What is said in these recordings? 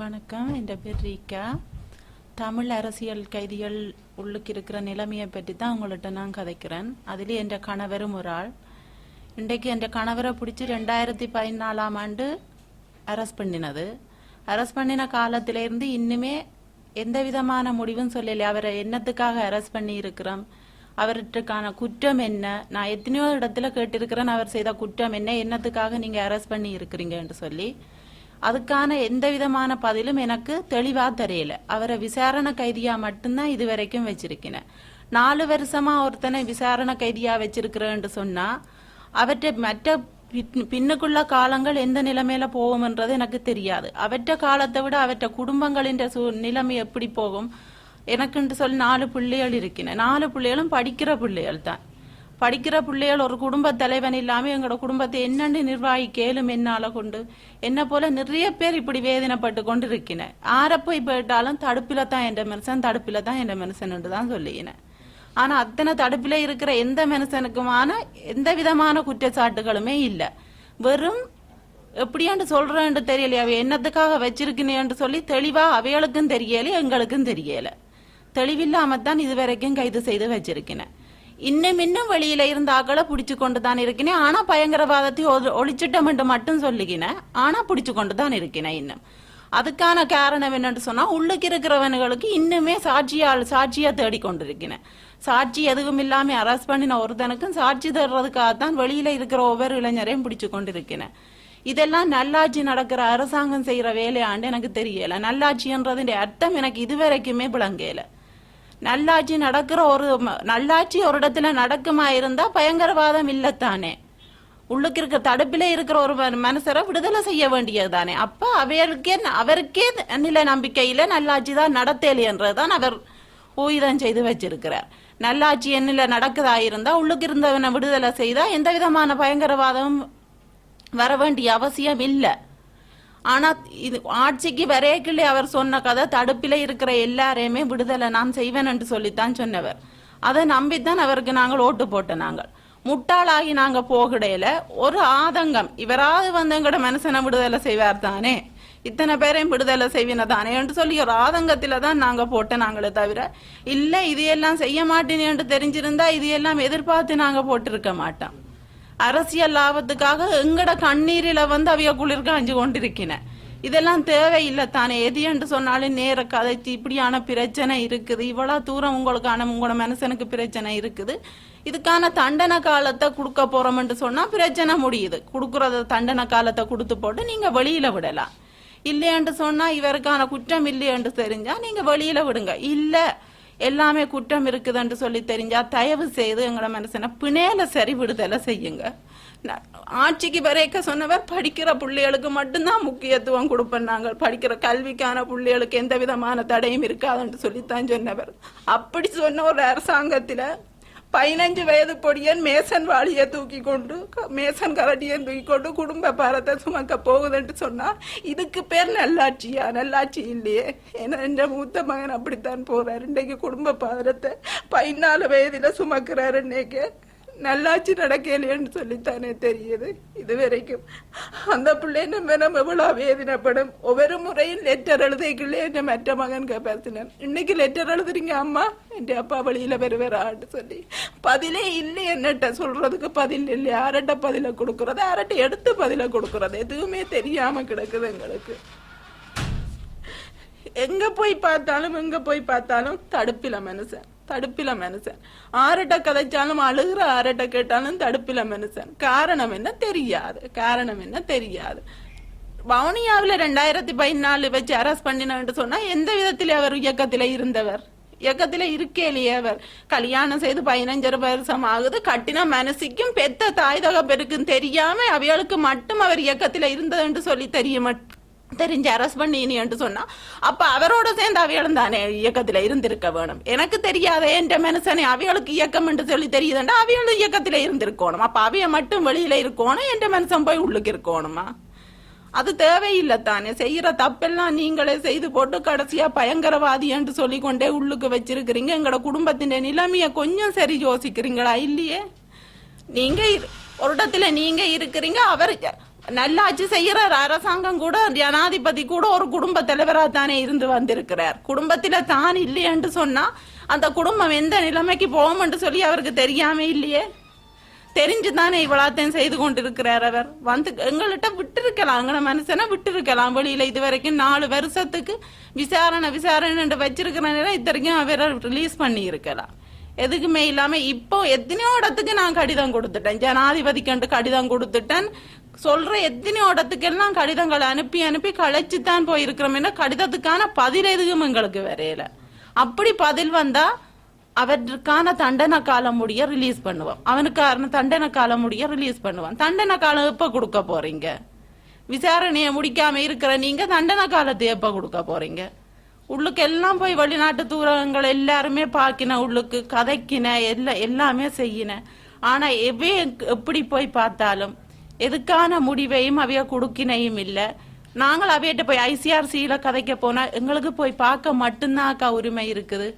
வணக்கம். என் பேர் ரீகா தமிழ் அரசியல் கைதிகள் உள்ளுக்கு இருக்கிற நிலைமையை பற்றி தான் உங்கள்கிட்ட நான் கதைக்கிறேன். அதில் என் கணவரும் ஒரு ஆள். இன்றைக்கு என் கணவரை பிடிச்சி ரெண்டாயிரத்தி பதினாலாம் ஆண்டு அரெஸ்ட் பண்ணினது. அரெஸ்ட் பண்ணின காலத்திலேருந்து இன்னுமே எந்த விதமான முடிவும் சொல்லலை. அவரை என்னத்துக்காக அரெஸ்ட் பண்ணி இருக்கிறோம் அவர்கிட்டக்கான குற்றம் என்ன? நான் எத்தனையோ இடத்துல கேட்டிருக்கிறேன். அவர் செய்த குற்றம் என்ன? என்னத்துக்காக நீங்கள் அரெஸ்ட் பண்ணி இருக்கிறீங்கன்னு சொல்லி அதுக்கான எந்த விதமான பதிலும் எனக்கு தெளிவா தெரியல. அவரை விசாரணை கைதியா மட்டும்தான் இது வரைக்கும் வச்சிருக்கிறேன். நாலு வருஷமா ஒருத்தனை விசாரணை கைதியா வச்சிருக்கிறேன்னு சொன்னா அவற்றை மற்ற பின்னுக்குள்ள காலங்கள் எந்த நிலைமையில போகும்ன்றது எனக்கு தெரியாது. அவற்ற காலத்தை விட அவற்ற குடும்பங்களின் சூ- நிலைமை எப்படி போகும்? எனக்குன்ட்டு சொல்லி நாலு பிள்ளைகள் இருக்கின. நாலு பிள்ளைகளும் படிக்கிற பிள்ளைகள் தான். படிக்கிற பிள்ளைகள் ஒரு குடும்ப தலைவன் இல்லாம எங்களோட குடும்பத்தை என்னென்று நிர்வாகி கேளும் என்னால கொண்டு என்ன போல நிறைய பேர் இப்படி வேதனைப்பட்டு கொண்டு இருக்கின ஆரை போய் போயிட்டாலும் தடுப்பில தான் என்ற மனுஷன் தடுப்பில தான் என்ற மனுஷன் தான் சொல்லிக்கினேன் ஆனா அத்தனை தடுப்பில இருக்கிற எந்த மனுஷனுக்குமான எந்த விதமான குற்றச்சாட்டுகளுமே இல்ல. வெறும் எப்படியாண்டு சொல்றேன்னு தெரியலையே அவ என்னத்துக்காக வச்சிருக்கினேன்னு சொல்லி தெளிவா அவைகளுக்கும் தெரியல எங்களுக்கும் தெரியல. தெளிவில்லாம தான் இதுவரைக்கும் கைது செய்து வச்சிருக்கிறேன் இன்னும் இன்னும் வெளியில இருந்த ஆக்களை பிடிச்சு கொண்டு தான் இருக்கினேன் ஆனா பயங்கரவாதத்தை ஒழிச்சிட்டம் என்று மட்டும் சொல்லுகினேன் ஆனா பிடிச்சு கொண்டு தான் இருக்கினேன் இன்னும். அதுக்கான காரணம் என்னன்னு சொன்னா உள்ளுக்கு இருக்கிறவனுகளுக்கு இன்னுமே சாட்சியால் சாட்சியா தேடிக்கொண்டிருக்கிறேன் சாட்சி எதுவும் இல்லாம அரெஸ்ட் பண்ணின ஒருத்தனுக்கும் சாட்சி தேடுறதுக்காகத்தான் வெளியில இருக்கிற ஒவ்வொரு இளைஞரையும் பிடிச்சு கொண்டிருக்கிறேன் இதெல்லாம் நல்லாட்சி நடக்கிற அரசாங்கம் செய்யற வேலையாண்டு எனக்கு தெரியல. நல்லாட்சின்றதுடைய அர்த்தம் எனக்கு இதுவரைக்குமே விளங்கலை. நல்லாட்சி நடக்கிற ஒரு ம- நல்லாட்சி ஒரு இடத்துல நடக்குமா இருந்தா பயங்கரவாதம் இல்லத்தானே. உள்ளுக்கு இருக்கிற தடுப்பில இருக்கிற ஒரு ம- மனுஷரை விடுதலை செய்ய வேண்டியது தானே அப்ப அவருக்கே அவருக்கே நில நம்பிக்கையில நல்லாட்சி தான் நடத்தலைன்றதுதான் அவர் ஊயுதம் செய்து வச்சிருக்கிறார். நல்லாட்சி என்னில நடக்குதா இருந்தா உள்ளுக்கு இருந்தவனை விடுதலை செய்தா எந்த விதமான பயங்கரவாதம் வர வேண்டிய அவசியம் இல்லை. ஆனா இது ஆட்சிக்கு வரையக்கிள்ளே அவர் சொன்ன கதை தடுப்பில இருக்கிற எல்லாரையுமே விடுதலை நான் செய்வேன் என்று சொல்லித்தான் சொன்னவர். அதை நம்பித்தான் அவருக்கு நாங்கள் ஓட்டு போட்ட நாங்கள். முட்டாளாகி நாங்க போகிடையில ஒரு ஆதங்கம் இவராவது வந்து எங்கட மனுஷனை விடுதலை செய்வார் தானே? இத்தனை பேரையும் விடுதலை செய்வின தானே? என்று சொல்லி ஒரு ஆதங்கத்தில் தான் நாங்க போட்ட நாங்களே தவிர இல்ல இது எல்லாம் செய்ய மாட்டேன்னு தெரிஞ்சிருந்தா இது எல்லாம் எதிர்பார்த்து நாங்க போட்டிருக்க மாட்டோம். அரசியல் லாபத்துக்காக எங்கட கண்ணீரில வந்து அவைய குளிர் காஞ்சு கொண்டிருக்கின. இதெல்லாம் தேவையில்லை தானே. எது என்று சொன்னாலும் நேர கதைச்சு இப்படியான பிரச்சனை இருக்குது. இவ்வளோ தூரம் உங்களுக்கான உங்களோட மனுஷனுக்கு பிரச்சனை இருக்குது. இதுக்கான தண்டனை காலத்தை கொடுக்க போறோம்னு சொன்னா பிரச்சனை முடியுது. கொடுக்கறத தண்டனை காலத்தை கொடுத்து போட்டு நீங்க வெளியில விடலாம். இல்லையென்று சொன்னா இவருக்கான குற்றம் இல்லையென்று தெரிஞ்சா நீங்க வெளியில விடுங்க. இல்லை எல்லாமே குற்றம் இருக்குதுன்னு சொல்லி தெரிஞ்சா தயவு செய்து எங்களை மனுஷனை பிணையில சரி விடுதலை செய்யுங்க. ஆட்சிக்கு வரைக்க சொன்னவர் படிக்கிற பிள்ளைகளுக்கு மட்டும்தான் முக்கியத்துவம் கொடுப்போம் நாங்கள். படிக்கிற கல்விக்கான பிள்ளைகளுக்கு எந்த விதமான தடையும் இருக்காதுன்னு சொல்லித்தான் சொன்னவர். அப்படி சொன்ன ஒரு அரசாங்கத்தில் பதினஞ்சு வயது பொடியன் மேசன் வாளியை தூக்கி கொண்டு மேசன் கரடியை தூக்கி கொண்டு குடும்ப பாரத்தை சுமக்க போகுதுன்ட்டு சொன்னா இதுக்கு பேர் நல்லாட்சியா? நல்லாட்சி இல்லையே. ஏன்னா என்ற மூத்த மகன் அப்படித்தான் போறாரு. இன்னைக்கு குடும்ப பாரத்தை பதினாலு வயதுல சுமக்கிறாரு இன்னைக்கு நல்லாச்சு நடக்கலையேன்னு சொல்லித்தானே தெரியுது இது வரைக்கும். அந்த பிள்ளை நம்ம நம்ம எவ்வளோ வேதனைப்படும். ஒவ்வொரு முறையும் லெட்டர் எழுதைக்குள்ளே என் மற்ற மகன் பேசினேன் இன்னைக்கு லெட்டர் எழுதுறீங்க அம்மா? என் அப்பா வழியில் வருவாரான்னு சொல்லி. பதிலே இல்லை என்னட்ட சொல்றதுக்கு பதில் இல்லை. யார்கிட்ட பதில கொடுக்கறது யார்கிட்ட எடுத்து பதில கொடுக்கறது. எதுவுமே தெரியாம கிடக்குது எங்களுக்கு. எங்க போய் பார்த்தாலும் எங்க போய் பார்த்தாலும் தடுப்பில மனுஷன். தடுப்பில மனுஷன் ஆரட்ட கதைச்சாலும் அழுகிற ஆரட்ட கேட்டாலும் தடுப்பில மனுஷன் காரணம் என்ன தெரியாது. காரணம் என்ன தெரியாது. வவுனியாவில் ரெண்டாயிரத்தி பதினாலு வச்சு அரெஸ்ட் பண்ணினு சொன்னா எந்த விதத்திலே அவர் இயக்கத்தில் இருந்தவர்? இயக்கத்தில் இருக்கேலையே அவர். கல்யாணம் செய்து பதினஞ்சரை வருஷம் ஆகுது. கட்டின மனசிக்கும் பெத்த தாய் தகப்பருக்கும் தெரியாம அவைகளுக்கு மட்டும் அவர் இயக்கத்தில் இருந்ததுன்னு சொல்லி தெரிய மட்டும் தெரிஞ்சு அரெஸ்ட் பண்ணினு சொன்னா அப்ப அவரோட சேர்ந்து அவைகளும் தானே இயக்கத்துல இருந்திருக்க வேணும். எனக்கு தெரியாத என்ற மனுஷனை அவைகளுக்கு இயக்கம் என்று சொல்லி தெரியுதுன்னா அவைகளும் இயக்கத்துல இருந்திருக்கணும். அப்ப அவைய மட்டும் வெளியில இருக்கணும் என்ற மனுஷன் போய் உள்ளுக்கு இருக்கணுமா? அது தேவையில்லை தானே. செய்யற தப்பெல்லாம் நீங்களே செய்து போட்டு கடைசியா பயங்கரவாதி என்று சொல்லி கொண்டே உள்ளுக்கு வச்சிருக்கிறீங்க. எங்களோட குடும்பத்தின் நிலைமைய கொஞ்சம் சரி யோசிக்கிறீங்களா? இல்லையே. நீங்க இரு- ஒரு இடத்துல நீங்க இருக்கிறீங்க அவர் நல்லாட்சி செய்யற அரசாங்கம் கூட ஜனாதிபதி கூட ஒரு குடும்ப தலைவரா தானே இருந்து வந்திருக்கிறார். குடும்பத்துல தான் இல்லையென்று சொன்னா அந்த குடும்பம் எந்த நிலைமைக்கு போகும்னு சொல்லி அவருக்கு தெரியாம இல்லையே? தெரிஞ்சு தானே இவ்வளோத்தையும் செய்து கொண்டிருக்கிறார் அவர். வந்து எங்கள்கிட்ட விட்டுருக்கலாம் எங்களை மனுஷனை விட்டுருக்கலாம். வெளியில இது வரைக்கும் நாலு வருஷத்துக்கு விசாரணை விசாரணை வச்சிருக்கிற நேரம் இத்தனைக்கும் அவரை ரிலீஸ் பண்ணி இருக்கலாம் எதுக்குமே இல்லாம இப்போ எத்தனையோ இடத்துக்கு நான் கடிதம் கொடுத்துட்டேன். ஜனாதிபதிக்கு கடிதம் கொடுத்துட்டேன். சொல்ற எத்தனையோ இடத்துக்கெல்லாம் கடிதங்களை அனுப்பி அனுப்பி கழிச்சுத்தான் போயிருக்கிறோம்னா கடிதத்துக்கான பதில் எதுவும் எங்களுக்கு வரையில. அப்படி பதில் வந்தா அவற்றுக்கான தண்டனை காலம் முடிய ரிலீஸ் பண்ணுவோம். அவனுக்கான தண்டனை காலம் முடிய ரிலீஸ் பண்ணுவோம். தண்டனை காலம் எப்ப கொடுக்க போறீங்க? விசாரணையை முடிக்காம இருக்கிற நீங்க தண்டனை காலத்தை எப்ப கொடுக்க போறீங்க? உள்ளுக்கு எல்லாம் போய் வெளிநாட்டு தூரங்கள் எல்லாருமே பார்க்கின உள்ளுக்கு கதைக்கின எல்லாம் எல்லாமே செய்யின. ஆனா எவே எப்படி போய் பார்த்தாலும் எதுக்கான முடிவையும் அவைய கொடுக்கினையும் இல்லை. நாங்கள் அவையிட்ட போய் ஐசிஆர்சியில கதைக்க போனா எங்களுக்கு போய் பார்க்க மட்டும்தான் அக்கா உரிமை இருக்குது.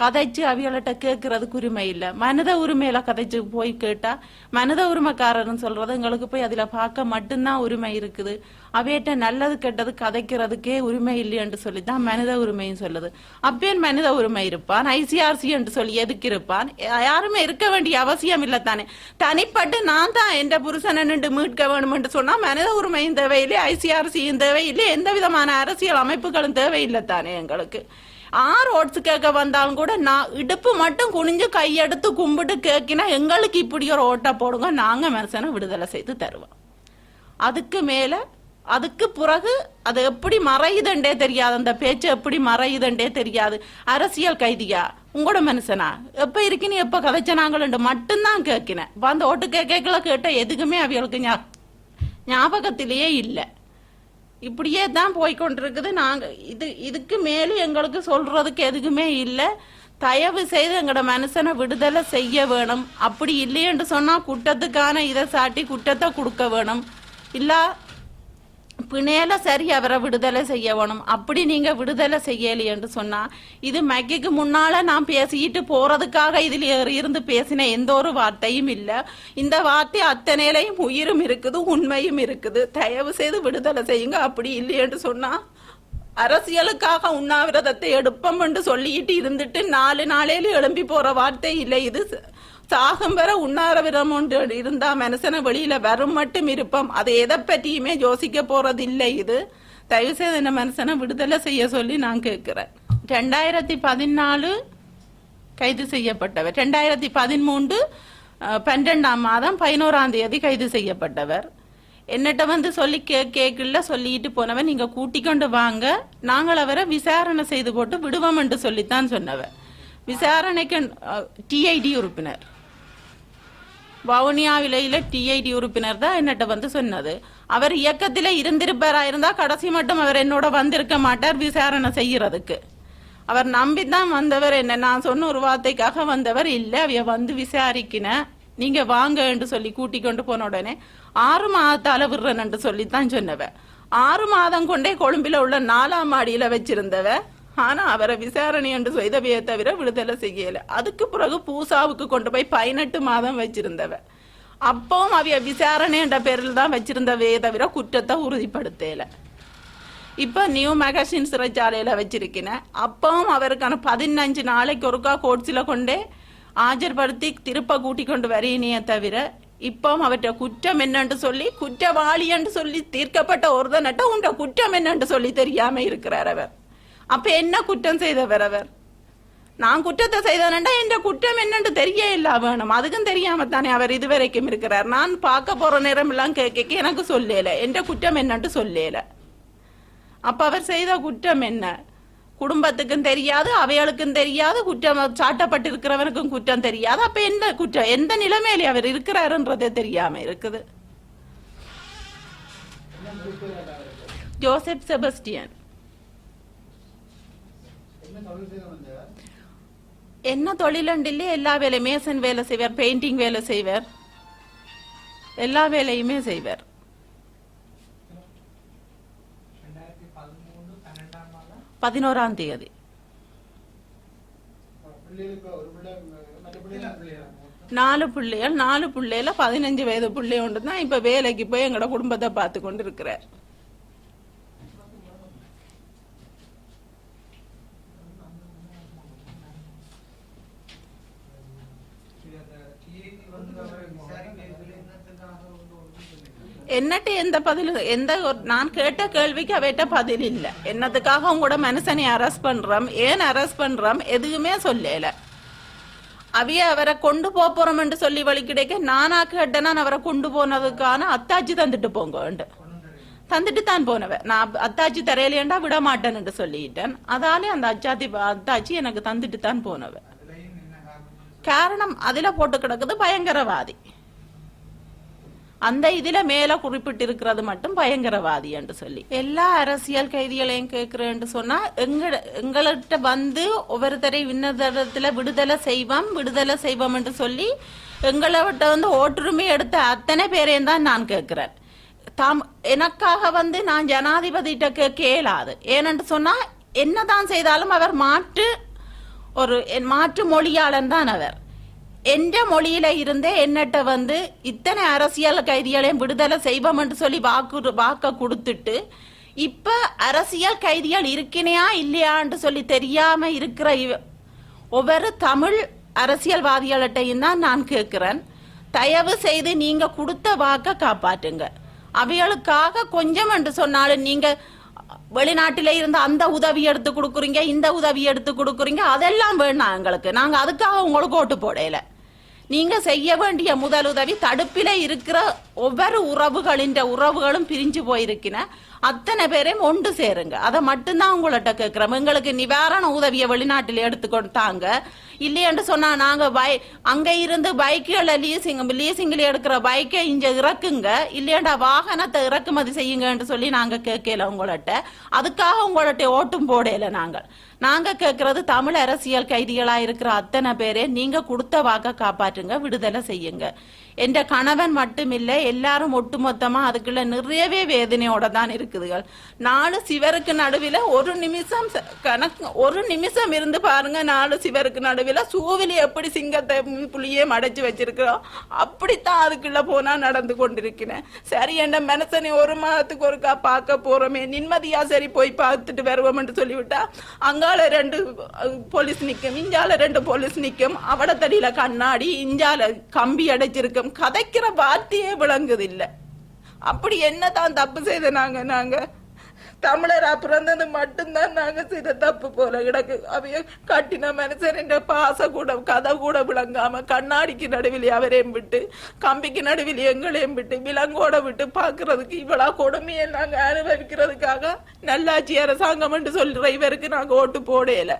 கதைச்சு அவியல்கிட்ட கேட்கறதுக்கு உரிமை இல்லை. மனித உரிமையில கதைச்சு போய் கேட்டா மனித உரிமைக்காரர்னு சொல்றது எங்களுக்கு போய் அதுல பார்க்க மட்டும்தான் உரிமை இருக்குது. அவையிட்ட நல்லது கெட்டது கதைக்கிறதுக்கே உரிமை இல்லையென்று சொல்லி தான் மனித உரிமையும் சொல்லுது. அப்பேன் மனித உரிமை இருப்பான் ஐசிஆர்சி என்று சொல்லி எதுக்கு இருப்பான்? யாருமே இருக்க வேண்டிய அவசியம் இல்லை தானே. தனிப்பட்டு நான் தான் எந்த புருஷனை நின்று மீட்க வேணும் என்று சொன்னா மனித உரிமையும் தேவையில்லை ஐசிஆர்சியும் தேவையில்லை எந்த விதமான அரசியல் அமைப்புகளும் தேவையில்லை தானே எங்களுக்கு. ஆறு ஓட்ஸ் கேட்க வந்தாலும் கூட நான் இடுப்பு மட்டும் குனிஞ்சு கையெடுத்து கும்பிட்டு கேட்கினா எங்களுக்கு இப்படி ஒரு ஓட்டை போடுங்க நாங்கள் மனுஷனை விடுதலை செய்து தருவோம். அதுக்கு மேலே அதுக்கு பிறகு அது எப்படி மறையுதுண்டே தெரியாது அந்த பேச்சு எப்படி மறையுதுண்டே தெரியாது. அரசியல் கைதியா? உங்களோட மனுஷனா எப்ப இருக்கின்னு எப்ப கதைச்சனாங்களு மட்டும்தான் கேட்கினேன். இப்போ அந்த ஓட்டு கேட்கல கேட்ட எதுக்குமே அவிகளுக்கு ஞாபகத்திலேயே இல்லை. இப்படியே தான் போய் கொண்டிருக்குது இது இதுக்கு மேலும் எங்களுக்கு சொல்றதுக்கு எதுக்குமே இல்லை. தயவு செய்து எங்களோட மனுஷனை விடுதலை செய்ய வேணும். அப்படி இல்லையென்று சொன்னால் குற்றத்துக்கான இதை சாட்டி குற்றத்தை கொடுக்க வேணும். இல்லை பிணையில சரி அவரை விடுதலை செய்ய வேணும் அப்படி நீங்க விடுதலை செய்யலையென்று சொன்னா இது மைக்கு முன்னால நான் பேசிட்டு போறதுக்காக இதில் ஏறி இருந்து பேசின எந்த ஒரு வார்த்தையும் இல்ல. இந்த வார்த்தை அத்தனையிலையும் உயிரும் இருக்குது உண்மையும் இருக்குது. தயவு செய்து விடுதலை செய்யுங்க. அப்படி இல்லையென்று சொன்னா அரசியலுக்காக உண்ணாவிரதத்தை எடுப்போம் என்று சொல்லிட்டு இருந்துட்டு நாலு நாளையில எழும்பி போற வார்த்தை இல்லை. இது ச- பெற உண்ணார விரம் ஒன்று இருந்தா மனுஷனை வெளியில வரும் மட்டும் இருப்போம். அதை எதை பற்றியுமே யோசிக்க போறது இல்லை இது. தயவு செய்து இந்த மனுஷனை விடுதலை செய்ய சொல்லி நான் கேட்கிறேன். ரெண்டாயிரத்தி பதினாலு கைது செய்யப்பட்டவர். ரெண்டாயிரத்தி பதிமூன்று பன்னெண்டாம் பன்னிரெண்டாம் மாதம் பதினோராம் தேதி கைது செய்யப்பட்டவர். என்னட்ட வந்து சொல்லி கே கேட்கல சொல்லிட்டு போனவன் நீங்க கூட்டிக்கொண்டு வாங்க. நாங்கள் அவரை விசாரணை செய்து போட்டு விடுவோம் என்று சொல்லித்தான் சொன்னவர். விசாரணைக்கு டிஐடி உறுப்பினர். வவுனியா விலையில டிஐடி உறுப்பினர் தான் என்னட்ட வந்து சொன்னது. அவர் இயக்கத்தில இருந்திருப்பாரா இருந்தா கடைசி மட்டும் அவர் என்னோட வந்திருக்க மாட்டார் விசாரணை செய்யறதுக்கு. அவர் நம்பித்தான் வந்தவர் என்ன நான் சொன்ன ஒரு வார்த்தைக்காக வந்தவர் இல்ல அவைய வந்து விசாரிக்கின. நீங்க வாங்க என்று சொல்லி கூட்டி கொண்டு போன உடனே ஆறு மாதத்தால விடுறேன் என்று சொல்லித்தான் சொன்னவ. ஆறு மாதம் கொண்டே கொழும்பில உள்ள நாலாம் மாடியில வச்சிருந்தவ ஆனா அவரை விசாரணை என்று செய்தவையே தவிர விடுதலை செய்யல. அதுக்கு பிறகு பூசாவுக்கு கொண்டு போய் பதினெட்டு மாதம் வச்சிருந்தவ. அப்பவும் அவைய விசாரணை என்ற பேரில் தான் வச்சிருந்தவையே தவிர குற்றத்தை உறுதிப்படுத்தல. இப்ப நியூ மெகசின் சிறைச்சாலையில வச்சிருக்கிறேன் அப்பவும் அவருக்கான பதினஞ்சு நாளைக்கு ஒருக்கா கோட்ஸில் கொண்டே ஆஜர்படுத்தி திருப்ப கூட்டி கொண்டு வரையினே தவிர இப்பவும் அவற்றை குற்றம் என்னன்னு சொல்லி குற்றவாளி என்று சொல்லி தீர்க்கப்பட்ட ஒருதனட்ட உண்ட குற்றம் என்னன்னு சொல்லி தெரியாம இருக்கிறார் அவர். அப்ப என்ன குற்றம் செய்தவர் அவர்? நான் குற்றத்தை செய்தேன்டா என்ற குற்றம் என்னன்னு தெரிய இல்ல வேணும் அதுக்கும் தெரியாம தானே அவர் இதுவரைக்கும் இருக்கிறார். நான் பார்க்க போற நேரம் எல்லாம் கேட்க எனக்கு சொல்லல. என்ற குற்றம் என்னன்னு சொல்லல. அப்ப அவர் செய்த குற்றம் என்ன? குடும்பத்துக்கும் தெரியாது அவைகளுக்கும் தெரியாது குற்றம் சாட்டப்பட்டிருக்கிறவனுக்கும் குற்றம் தெரியாது. அப்ப என்ன குற்றம் எந்த நிலைமையில அவர் இருக்கிறாருன்றதே தெரியாம இருக்குது. Joseph Sebastian. என்ன தொழில் செய்து வந்தார் என்ன தொழிலண்டிலே எல்லா வேலையும் மேசன் வேலை செய்வார் பெயிண்டிங் வேலை செய்வார். எல்லா வேலையுமே செய்வார். பதினோராம் தேதி. நாலு பிள்ளைகள் நாலு பிள்ளையில பதினஞ்சு வயது பிள்ளை ஒன்று தான் இப்ப வேலைக்கு போய் எங்களோட குடும்பத்தை பார்த்து கொண்டு இருக்கிறார் என்னட்டு எந்த பதில் எந்த நான் கேட்ட கேள்விக்கு அவட்ட பதில் இல்ல. என்னத்துக்காக உங்களோட மனுஷனை அரெஸ்ட் பண்றோம். ஏன் அரெஸ்ட் பண்றோம்? எதுவுமே சொல்லல. அவைய அவரை கொண்டு போப் போறோம்னு சொல்லி வழி கிடைக்க நானா கேட்டேன்னா அவரை கொண்டு போனதுக்கான அத்தாச்சி தந்துட்டு போங்க தந்துட்டு தான் போனவன் நான் அத்தாச்சி தரையிலேண்டா விட மாட்டேன்னு சொல்லிட்டேன். அதாலே அந்த அச்சாத்தி அத்தாச்சி எனக்கு தந்துட்டு தான் போனவன் காரணம் அதுல போட்டு கிடக்குது பயங்கரவாதி. அந்த இதுல மேல குறிப்பிட்டிருக்கிறது மட்டும் பயங்கரவாதி என்று சொல்லி. எல்லா அரசியல் கைதிகளையும் கேட்கிறேன்னு சொன்னா எங்க எங்கள்கிட்ட வந்து ஒவ்வொருத்தரை இன்னதத்துல விடுதலை செய்வோம் விடுதலை செய்வோம் என்று சொல்லி எங்கள்கிட்ட வந்து ஓட்டுரிமை எடுத்த அத்தனை பேரையும் தான் நான் கேட்கிறேன். தாம் எனக்காக வந்து நான் ஜனாதிபதிகிட்ட கேட்க இயலாது ஏனென்று சொன்னா என்னதான் செய்தாலும் அவர் மாற்று ஒரு என் மாற்று மொழியாளன் தான் அவர். எந்த மொழியில இருந்தே என்னட்ட வந்து இத்தனை அரசியல் கைதிகளையும் விடுதலை செய்வோம் என்று சொல்லி வாக்கு வாக்க கொடுத்துட்டு இப்ப அரசியல் கைதிகள் இருக்கினையா இல்லையான்னு சொல்லி தெரியாம இருக்கிற இவ- ஒவ்வொரு தமிழ் அரசியல்வாதிகள்கிட்டையும் தான் நான் கேட்கிறேன் தயவு செய்து நீங்க கொடுத்த வாக்க காப்பாற்றுங்க. அவைகளுக்காக கொஞ்சம் என்று சொன்னாலும் நீங்க வெளிநாட்டில இருந்து அந்த உதவி எடுத்து கொடுக்குறீங்க இந்த உதவி எடுத்து கொடுக்குறீங்க அதெல்லாம் வேணாம் எங்களுக்கு. நாங்க அதுக்காக உங்களுக்கு ஓட்டு போடையில நீங்க செய்ய வேண்டிய முதலுதவி உதவி தடுப்பில இருக்கிற ஒவ்வொரு உறவுகளின் உறவுகளும் பிரிஞ்சு போயிருக்கின. அத்தனை பேரையும் ஒன்று சேருங்க. அதை மட்டும்தான் உங்கள்கிட்ட கேட்கிறோம். எங்களுக்கு நிவாரண உதவியை வெளிநாட்டில் எடுத்து கொடுத்தாங்க. இல்லையென்று சொன்னா நாங்க பை அங்க இருந்து பைக்குகளை லீசிங் லீசிங்கில் எடுக்கிற பைக்கை இங்க இறக்குங்க. இல்லையாண்டா வாகனத்தை இறக்குமதி செய்யுங்கன்னு சொல்லி நாங்க கேட்கல உங்கள்கிட்ட. அதுக்காக உங்கள்கிட்ட ஓட்டும் போடல நாங்கள். நாங்க கேட்கறது தமிழ் அரசியல் கைதிகளா இருக்கிற அத்தனை பேரே நீங்க கொடுத்த வாக்க காப்பாற்றுங்க விடுதலை செய்யுங்க. என்ற கணவன் மட்டுமில்லை எல்லாரும் ஒட்டுமொத்தமா அதுக்குள்ள நிறையவே வேதனையோட தான் இருக்குதுகள். நாலு சிவருக்கு நடுவில் ஒரு நிமிஷம் கணக்கு ஒரு நிமிஷம் இருந்து பாருங்க நாலு சிவருக்கு நடுவில் சூவிலி எப்படி சிங்கத்தை புளியே மடைச்சு வச்சிருக்கிறோம் அப்படித்தான் அதுக்குள்ள போனா நடந்து கொண்டிருக்கிறேன் சரி என்ற மனசனை ஒரு மாதத்துக்கு ஒருக்கா பார்க்க போறோமே நிம்மதியா சரி போய் பார்த்துட்டு வருவோம்னு சொல்லிவிட்டா அங்கால ரெண்டு போலீஸ் நிற்கும் இஞ்சால ரெண்டு போலீஸ் நிற்கும் அவட தடியில கண்ணாடி இஞ்சால கம்பி அடைச்சிருக்கும் கதைக்கிற வார்த்தையே விளங்குதில்லை. அப்படி அப்படி என்னதான் தப்பு செய்த நாங்க நாங்க? தமிழரா பிறந்தது மட்டும்தான் நாங்க செய்த தப்பு போல கிடக்கு. அவைய கட்டின மனுஷன் பாச கூட கதை கூட விளங்காம கண்ணாடிக்கு நடுவில் அவரையும் விட்டு கம்பிக்கு நடுவில் எங்களையும் விட்டு விலங்கோட விட்டு பாக்குறதுக்கு இவ்வளவு கொடுமையை நாங்க அனுபவிக்கிறதுக்காக நல்லாட்சி அரசாங்கம் என்று சொல்ற இவருக்கு நாங்க ஓட்டு போடையில